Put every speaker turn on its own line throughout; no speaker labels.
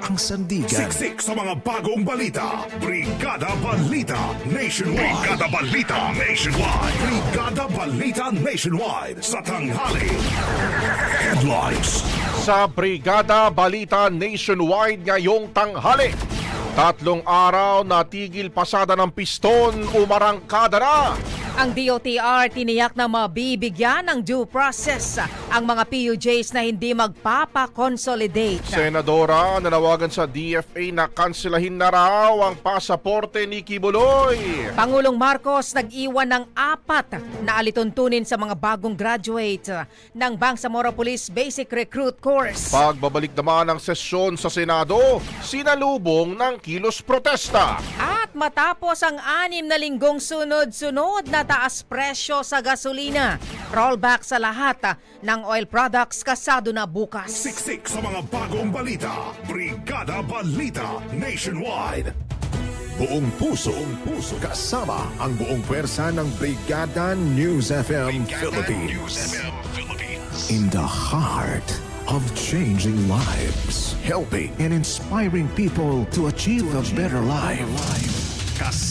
ang sandigan.
Siksik sa mga bagong balita. Brigada Balita Nationwide. Brigada Balita Nationwide. Brigada Balita Nationwide sa tanghali. Headlines.
Sa Brigada Balita Nationwide ngayong tanghali. Tatlong araw natigil pasada ng piston, umarangkada na.
Ang DOTR tiniyak na mabibigyan ng due process ang mga PUJs na hindi magpapakonsolidate.
Senadora nanawagan sa DFA na kanselahin na raw ang pasaporte ni Kibuloy.
Pangulong Marcos nag-iwan ng apat na alituntunin sa mga bagong graduate ng Bangsamoro Police Basic Recruit Course.
Pagbabalik naman ng sesyon sa Senado, sinalubong ng kilos protesta.
At matapos ang anim na linggong sunod-sunod na taas presyo sa gasolina, rollback sa lahat ng oil products kasado na bukas.
Siksik sa mga bagong balita. Brigada Balita Nationwide.
Buong puso, buong puso kasama ang buong pwersa ng Brigada News FM Philippines. In the heart of changing lives, helping and inspiring people to achieve a better life.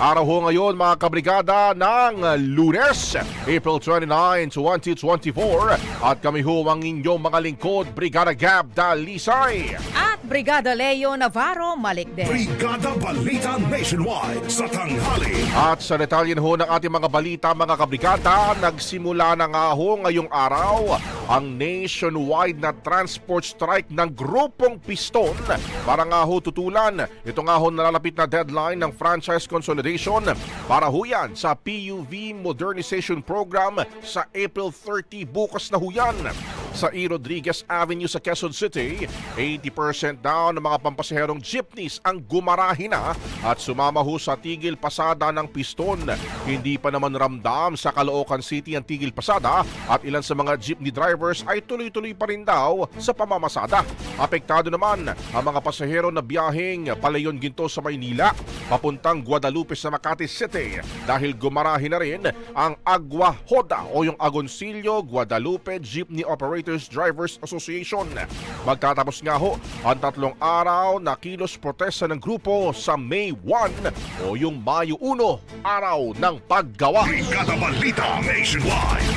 Araw ho ngayon mga kabrigada ng Lunes, April 29, 2024 at kami ho ang inyong mga lingkod, Brigada Gab Dalisay.
At Brigada Leo Navarro Malikden.
Brigada Balita Nationwide sa tanghali.
At sa detalye ho ng ating mga balita mga kabrigada, nagsimula na nga ho ngayong araw ang nationwide na transport strike ng grupong Piston para nga ho tutulan. Ito nga ho nalalapit na deadline ng franchise consolidation para ho yan sa PUV Modernization Program sa April 30 bukas na ho yan. Sa E. Rodriguez Avenue sa Quezon City, 80% daw ng mga pampasaherong jeepneys ang gumarahi na at sumama ho sa tigil pasada ng piston. Hindi pa naman ramdam sa Caloocan City ang tigil pasada at ilan sa mga jeepney drivers ay tuloy-tuloy pa rin daw sa pamamasada. Apektado naman ang mga pasahero na biyaheng Palayon Ginto sa Maynila papuntang Guadalupe sa Makati City dahil gumarahi na rin ang Agua Hoda o yung Agoncillo Guadalupe Jeepney Operators Drivers Association. Magtatapos nga ho ang tatlong araw na kilos protesta ng grupo sa May 1 o yung Mayo 1, araw ng paggawa.
Brigada Nationwide.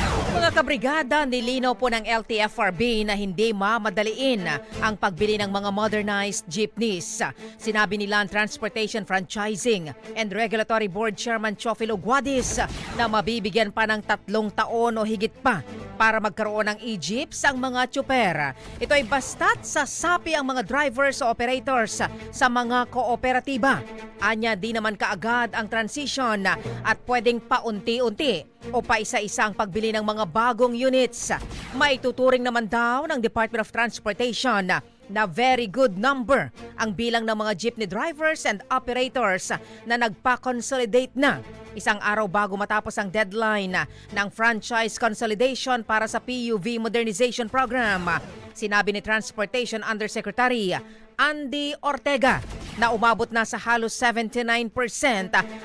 Mga kabrigada, nilinaw po ng LTFRB na hindi mamadaliin ang pagbili ng mga modernized jeepneys. Sinabi ni Land Transportation Franchising and Regulatory Board Chairman Chofilo Guadis na mabibigyan pa ng tatlong taon o higit pa para magkaroon ng e-jeeps ang mga tsuper. Ito ay basta't sasapi ang mga drivers o operators sa mga kooperatiba. Anya di naman kaagad ang transition at pwedeng paunti-unti o paisa-isa ang pagbili ng mga bagong units. Maituturing naman daw ng Department of Transportation na very good number ang bilang ng mga jeepney drivers and operators na nagpa-consolidate na. Isang araw bago matapos ang deadline ng franchise consolidation para sa PUV Modernization Program. Sinabi ni Transportation Undersecretary Andy Ortega na umabot na sa halos 79%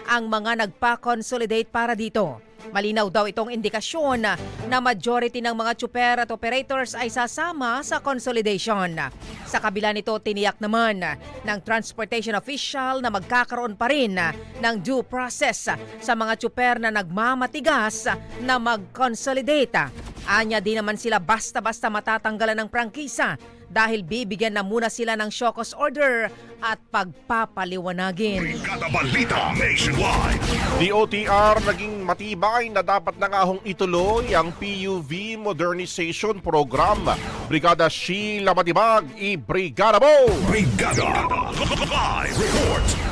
ang mga nagpa-consolidate para dito. Malinaw daw itong indikasyon na majority ng mga tsuper at operators ay sasama sa consolidation. Sa kabila nito, tiniyak naman ng transportation official na magkakaroon pa rin ng due process sa mga tsuper na nagmamatigas na mag-consolidate. Anya di naman sila basta-basta matatanggalan ng prangkisa dahil bibigyan na muna sila ng Shokos order at pagpapaliwanagin.
Brigada Balita Nationwide.
DOTR naging matibay na dapat na nga hong ituloy ang PUV Modernization Program. Brigada Sheila Matibag, i-Brigada Mo!
Brigada. Live report.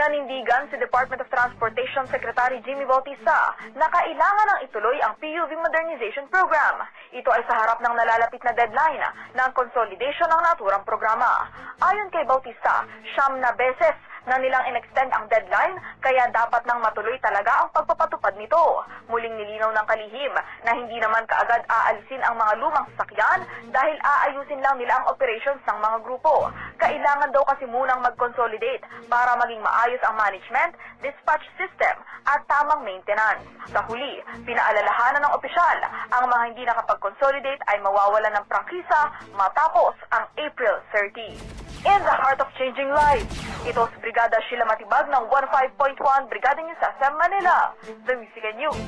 Nanindigan si Department of Transportation Secretary Jimmy Bautista na kailangan ng ituloy ang PUV Modernization Program. Ito ay sa harap ng nalalapit na deadline ng consolidation ng naturang programa. Ayon kay Bautista, siyam na beses na nilang in-extend ang deadline kaya dapat nang matuloy talaga ang pagpapatupad nito. Muling nilinaw ng kalihim na hindi naman kaagad aalisin ang mga lumang sasakyan dahil aayusin lang nila ang operations ng mga grupo. Kailangan daw kasi munang mag-consolidate para maging maayos ang management, dispatch system at tamang maintenance. Sa huli, pinaalalahanan ng opisyal ang mga hindi nakapag-consolidate ay mawawalan ng prangkisa matapos ang April 30. In the heart of changing lives, ito si Brigada Sheila Matibag ng 15.1 Brigada News SM Manila, The Music and News.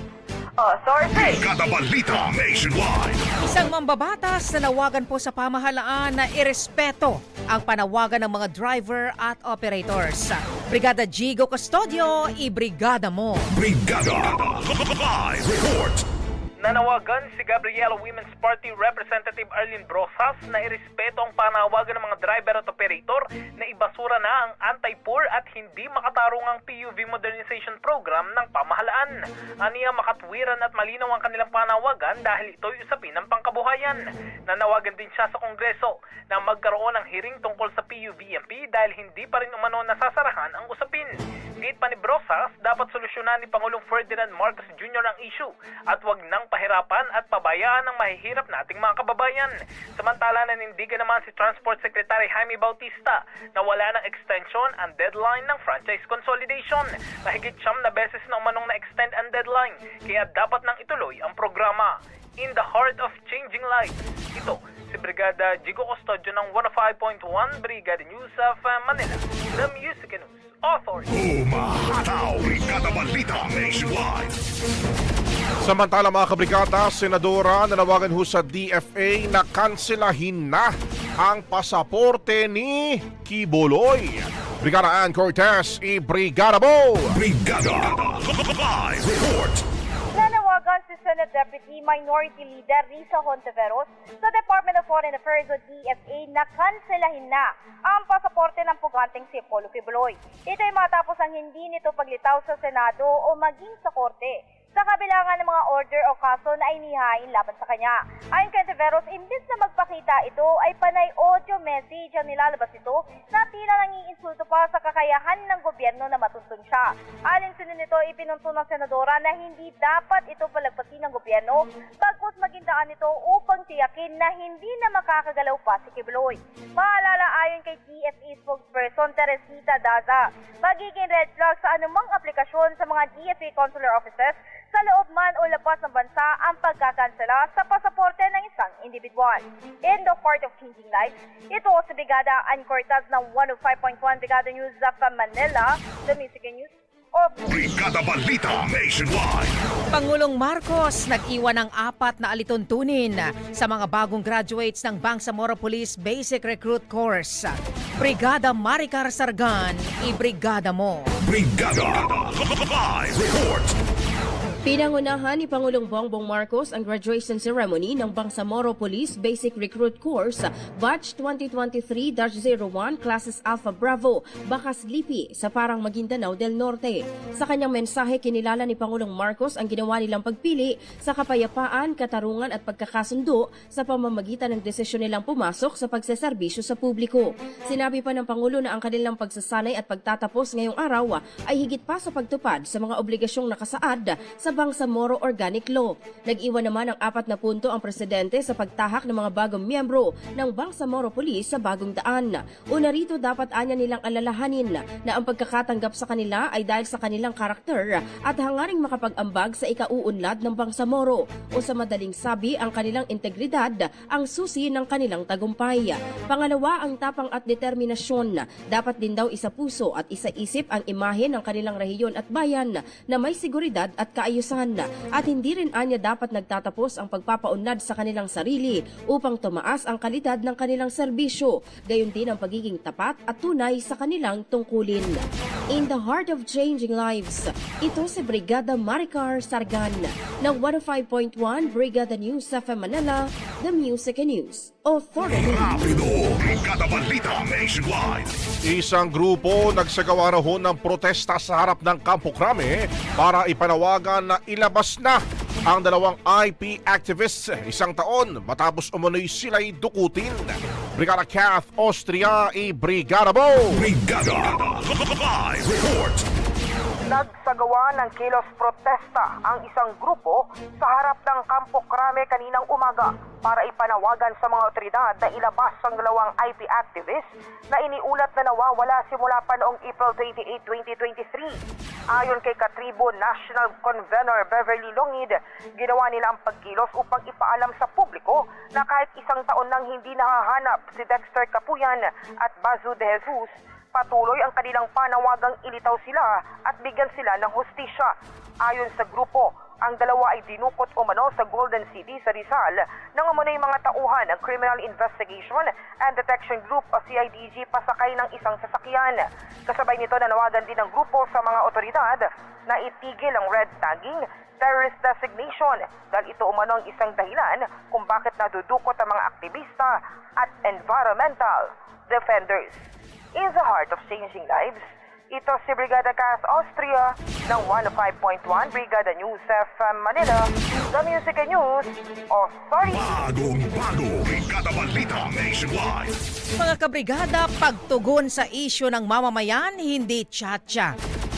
Authority!
Brigada Balita Nationwide.
Isang mambabatas na nawagan po sa pamahalaan na irespeto ang panawagan ng mga driver at operators. Brigada Gigo Custodio, i-brigada mo.
Brigada. Live report.
Nanawagan si Gabriela Women's Party Representative Arlene Brosas na irespeto ang panawagan ng mga driver at operator na ibasura na ang anti-poor at hindi makatarungang PUV modernization program ng pamahalaan. Aniya makatwiran at malinaw ang kanilang panawagan dahil ito'y usapin ng pangkabuhayan. Nanawagan din siya sa Kongreso na magkaroon ng hearing tungkol sa PUVMP dahil hindi pa rin umano nasasarahan ang usapin. Gate pa ni Brosas, dapat solusyonan ni Pangulong Ferdinand Marcos Jr. ang issue at wag nang pahirapan at pabayaan ang mahihirap nating mga kababayan. Samantala nanindigan naman si Transport Secretary Jaime Bautista na wala ng extension ang deadline ng franchise consolidation. Mahigit siyam na beses na umanong na-extend ang deadline kaya dapat nang ituloy ang programa. In the heart of changing lives. Ito, si Brigada Jigo Custodio ng 105.1 Brigada News of Manila. The Music News Authority.
Umahataw. Brigada Balita Nationwide.
Samantala mga kabrigada, Senadora nanawagan ho sa DFA na kanselahin na ang pasaporte ni Kiboloy. Brigada Ann Cortez, i-Brigada Mo!
Brigada. Live report.
Senate Deputy Minority Leader Risa Hontiveros sa Department of Foreign Affairs o DFA na kanselahin na ang pasaporte ng puganteng si Apollo Quiboloy. Ito ay matapos ang hindi nito paglitaw sa Senado o maging sa Korte sa kabilangan ng mga order o kaso na inihain laban sa kanya. Ayon kay Tiveros, imbis na magpakita ito ay panay audio message ang nilalabas ito na tila nangiinsulto pa sa kakayahan ng gobyerno na matuntun siya. Alin sinin nito, ipinunto ng senadora na hindi dapat ito palagpasin ng gobyerno bagkus magindaan nito upang tiyakin na hindi na makakagalaw pa si Kibloy. Paalala ayon kay DFA spokesperson Teresita Daza, magiging red flag sa anumang aplikasyon sa mga DFA consular offices sa loob man o labas ng bansa ang pagkakansela sa pasaporte ng isang individual. In the heart of changing lives, ito si Brigada Ann Cortaz ng 105.1 Brigada News of Manila, the Music and News of
Brigada Balita Nationwide.
Pangulong Marcos nag-iwan ng apat na alituntunin sa mga bagong graduates ng Bangsamoro Police Basic Recruit Course. Brigada Maricar Sargan, i-brigada mo.
Brigada. Live report.
Pinangunahan ni Pangulong Bongbong Marcos ang graduation ceremony ng Bangsamoro Police Basic Recruit Course Batch 2023-01 Classes Alpha Bravo, Bakas Lipi sa Parang Maguindanao del Norte. Sa kanyang mensahe, kinilala ni Pangulong Marcos ang ginawa nilang pagpili sa kapayapaan, katarungan at pagkakasundo sa pamamagitan ng desisyon nilang pumasok sa pagseserbisyo sa publiko. Sinabi pa ng Pangulo na ang kanilang pagsasanay at pagtatapos ngayong araw ay higit pa sa pagtupad sa mga obligasyong nakasaad sa Bangsamoro Organic Law. Nag-iwan naman ng apat na punto ang presidente sa pagtahak ng mga bagong miyembro ng Bangsamoro Police sa bagong daan. Una rito dapat anya nilang alalahanin na ang pagkakatanggap sa kanila ay dahil sa kanilang karakter at hangaring makapag-ambag sa ikauunlad ng Bangsamoro o sa madaling sabi ang kanilang integridad ang susi ng kanilang tagumpay. Pangalawa, ang tapang at determinasyon. Dapat din daw isa puso at isa isip ang imahe ng kanilang rehiyon at bayan na may seguridad at kaayusan at hindi rin anya dapat nagtatapos ang pagpapaunlad sa kanilang sarili upang tumaas ang kalidad ng kanilang serbisyo, gayon din ang pagiging tapat at tunay sa kanilang tungkulin. In the heart of changing lives, ito si Brigada Maricar Sargan ng 105.1 Brigada News FM Manila, The Music and News Authority.
Rapido, Brigada Balita Nationwide.
Isang grupo nagsagawa ho ng protesta sa harap ng Campo Crame para ipanawagan na ilabas na ang dalawang IP activists isang taon matapos umunoy sila'y dukutin. Brigada Kath Austria i Brigada Bo!
Brigada Live Report.
Nagsagawa ng kilos protesta ang isang grupo sa harap ng Campo Crame kaninang umaga para ipanawagan sa mga otoridad na ilabas ang dalawang IP activists na iniulat na nawawala simula pa noong April 28, 2023. Ayon kay Katribo National Convener Beverly Longid, ginawa nila ang pagkilos upang ipaalam sa publiko na kahit isang taon nang hindi nahahanap si Dexter Capuyan at Bazu de Jesus, Patuloy ang kanilang panawagang ilitaw sila at bigyan sila ng hustisya. Ayon sa grupo, ang dalawa ay dinukot umano sa Golden City sa Rizal nang umunay mga tauhan ng Criminal Investigation and Detection Group o CIDG pasakay ng isang sasakyan. Kasabay nito nanawagan din ng grupo sa mga otoridad na itigil ang red tagging terrorist designation dahil ito umano ang isang dahilan kung bakit nadudukot ang mga aktivista at environmental defenders. In the heart of changing lives, ito si Brigada Cas Austria ng 105.1 Brigada News FM Manila, The Music and News Authority.
Bagong bago, Brigada Balita Nationwide.
Mga kabrigada, pagtugon sa isyo ng mamamayan, hindi tiyatya.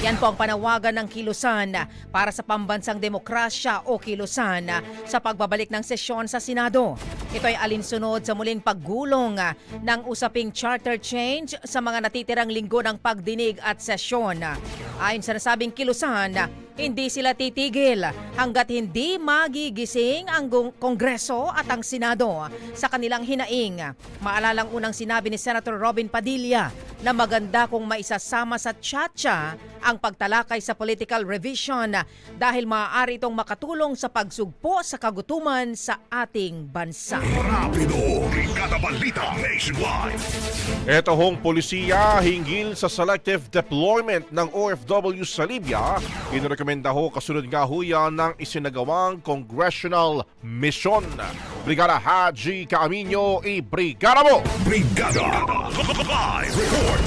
Yan po ang panawagan ng kilusan para sa pambansang demokrasya o kilusan sa pagbabalik ng sesyon sa Senado. Ito ay alinsunod sa muling paggulong ng usaping charter change sa mga natitirang linggo ng pagdinig at sesyon. Ayon sa nasabing kilusan, hindi sila titigil hanggat hindi magigising ang Kongreso at ang Senado sa kanilang hinaing. Maalalang unang sinabi ni Senator Robin Padilla na maganda kung maisasama sa tchatcha ang pagtalakay sa political revision dahil maaari itong makatulong sa pagsugpo sa kagutuman sa ating bansa.
Rapido, Brigada Balita Nationwide.
Ito hong polisiya hinggil sa selective deployment ng OFW sa Libya. Inirekomenda ho kasunod nga ho yan ng isinagawang congressional mission. Brigada Haji Camino i Brigada mo!
Brigada Live Report.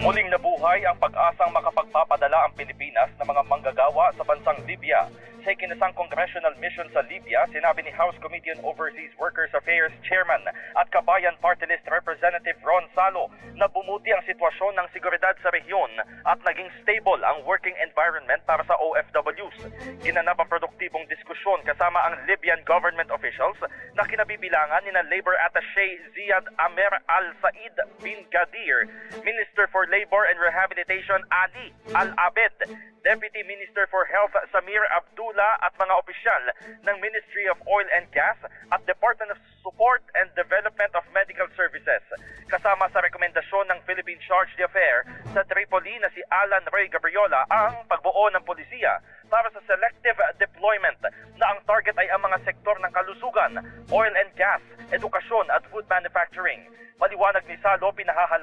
Muling nabuhay ang pag-asang makapagpapadala ang Pilipinas ng mga manggagawa sa bansang Libya. Sa ikinasang congressional mission sa Libya, sinabi ni House Committee on Overseas Workers Affairs Chairman at Kabayan Party List Representative Ron Salo na bumuti ang sitwasyon ng seguridad sa rehiyon at naging stable ang working environment para sa OFWs. Ginanap ang produktibong diskusyon kasama ang Libyan government officials na kinabibilangan ni na Labor Attaché Ziad Amer Al-Said bin Gadir, Minister for Labor and Rehabilitation Ali Al-Abed, Deputy Minister for Health Samir Abdullah at mga opisyal ng Ministry of Oil and Gas at Department of Support and Development of Medical Services. Kasama sa rekomendasyon ng Philippine Charge d'Affaires sa Tripoli na si Alan Ray Gabriola ang pagbuo ng polisiya para sa selective deployment na ang target ay ang mga sektor ng kalusugan, oil and gas, edukasyon at food manufacturing. Paliwanag ni Salo, pinahahalagahan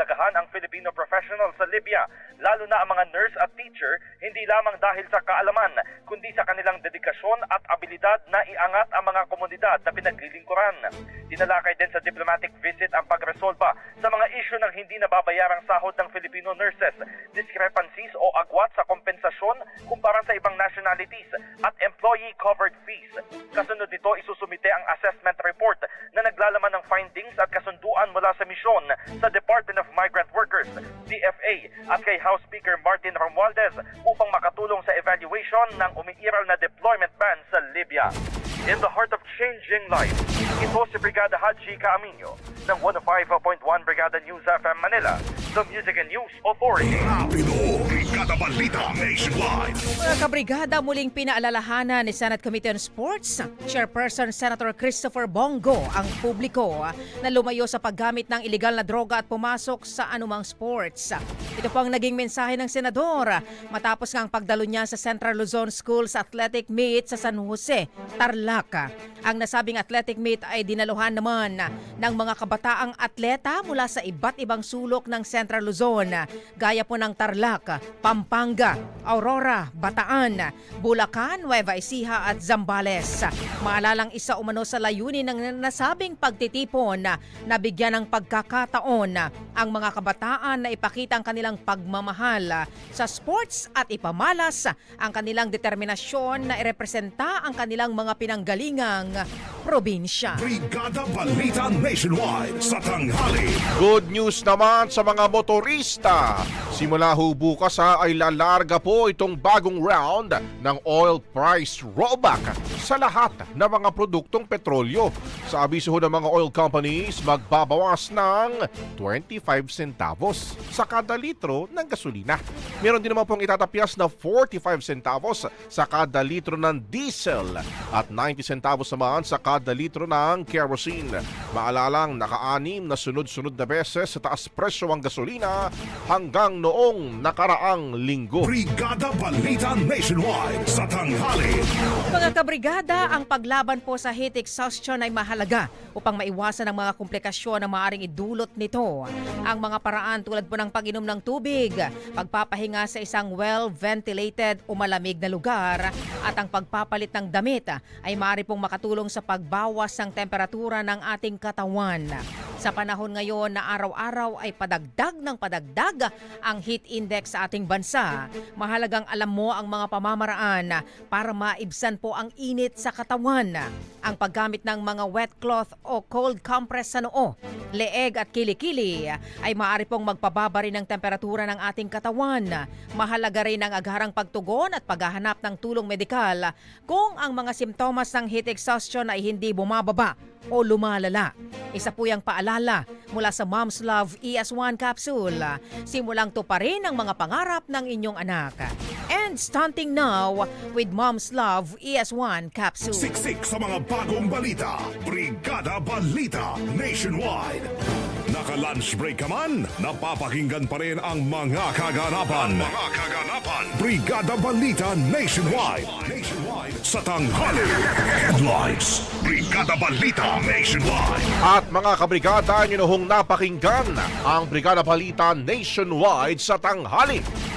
hindi lamang dahil sa kaalaman, kundi sa kanilang dedikasyon at abilidad na iangat ang mga komunidad na pinaglilingkuran. Tinalakay din sa diplomatic visit ang pagresolba sa mga isyu ng hindi nababayarang sahod ng Filipino nurses, discrepancies o agwat sa kompensasyon kumpara sa ibang nationalities at employee-covered fees. Kasunod nito, isusumite ang assessment report na naglalaman ng findings at kasunduan mula sa misyon sa Department of Migrant Workers, DFA, at kay House Speaker Martin Romualdez upang makatulong sa evaluation ng umiiral na deployment ban sa Libya. In the heart of changing life, ito si Brigada Haji Caaminio ng 105.1 Brigada News FM Manila, the Music and News Authority.
Rapido, Brigada Balita Nationwide.
Mga kabrigada, muling pinaalalahanan ni Senate Committee on Sports, Chairperson Senator Christopher Bongo ang publiko na lumayo sa paggamit ng ilegal na droga at pumasok sa anumang sports. Ito po ang naging mensahe ng senador matapos nga ang pagdalo niya sa Central Luzon Schools Athletic Meet sa San Jose, Tarlac. Ang nasabing athletic meet ay dinaluhan naman ng mga kabataang atleta mula sa iba't ibang sulok ng Central Luzon, gaya po ng Tarlac, Pampanga, Aurora, Bataan, Bulacan, Nueva Ecija at Zambales. Maalalang isa umano sa layunin ng nasabing pagtitipon na bigyan ng pagkakataon ang mga kabataan na ipakita ang kanilang pagmamahal sa sports at ipamalas ang kanilang determinasyon na irepresenta ang kanilang mga pinanggalingang probinsya.
Brigada Balita Nationwide sa tanghali.
Good news naman sa mga motorista. Simula ho bukas ha, ay lalarga po itong bagong round ng oil price rollback sa lahat ng mga produktong petrolyo. Sa abiso ho ng mga oil companies, magbabawas ng 25 centavos sa kada litro ng gasolina. Meron din naman pong itatapyas na 45 centavos sa kada litro ng diesel at 90 centavos naman sa kada litro ng kerosene. Maalalang naka-anim na sunod-sunod na beses sa taas presyo ang gasolina hanggang noong nakaraang linggo.
Brigada Balita Nationwide sa tanghali.
Mga kabrigada, ang paglaban po sa heat exhaustion ay mahalaga upang maiwasan ang mga komplikasyon na maaaring idulot nito. Ang mga paraan tulad po ng pag-inom ng tubig, pagpapahinga sa isang well-ventilated o malamig na lugar at ang pagpapalit ng damit ay maaari pong makatulong sa pagbawas ng temperatura ng ating katawan. Sa panahon ngayon na araw-araw ay padagdag ng padagdag ang heat index sa ating bansa, mahalagang alam mo ang mga pamamaraan para maibsan po ang init sa katawan. Ang paggamit ng mga wet cloth o cold compress sa noo, leeg at kilikili ay maaari pong magpababa rin ng temperatura ng ating katawan. Mahalaga rin ang agarang pagtugon at paghahanap ng tulong medikal kung ang mga simptomas ng heat exhaustion ay hindi bumababa o lumalala. Isa po yung paalala mula sa Mom's Love ES1 capsule. Simulang to pa rin ang mga pangarap ng inyong anak. And stunting now with Mom's Love ES1 capsule.
Siksik sa mga bagong balita. Brigada Balita Nationwide. Naka-lunch break ka man, napapakinggan pa rin ang mga kaganapan. mga kaganapan. Brigada Balita Nationwide. Nationwide. Sa tanghali. Headlines. Brigada Balita Nationwide.
At mga kabrigada, nyo na hong napakinggan ang Brigada Balita Nationwide sa tanghali.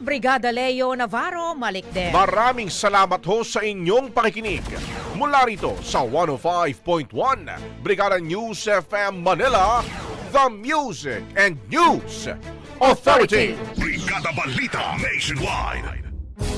Brigada Leo Navarro Malikden.
Maraming salamat ho sa inyong pakikinig. Mula rito sa 105.1 Brigada News FM Manila, The Music and News Authority.
Brigada Balita Nationwide.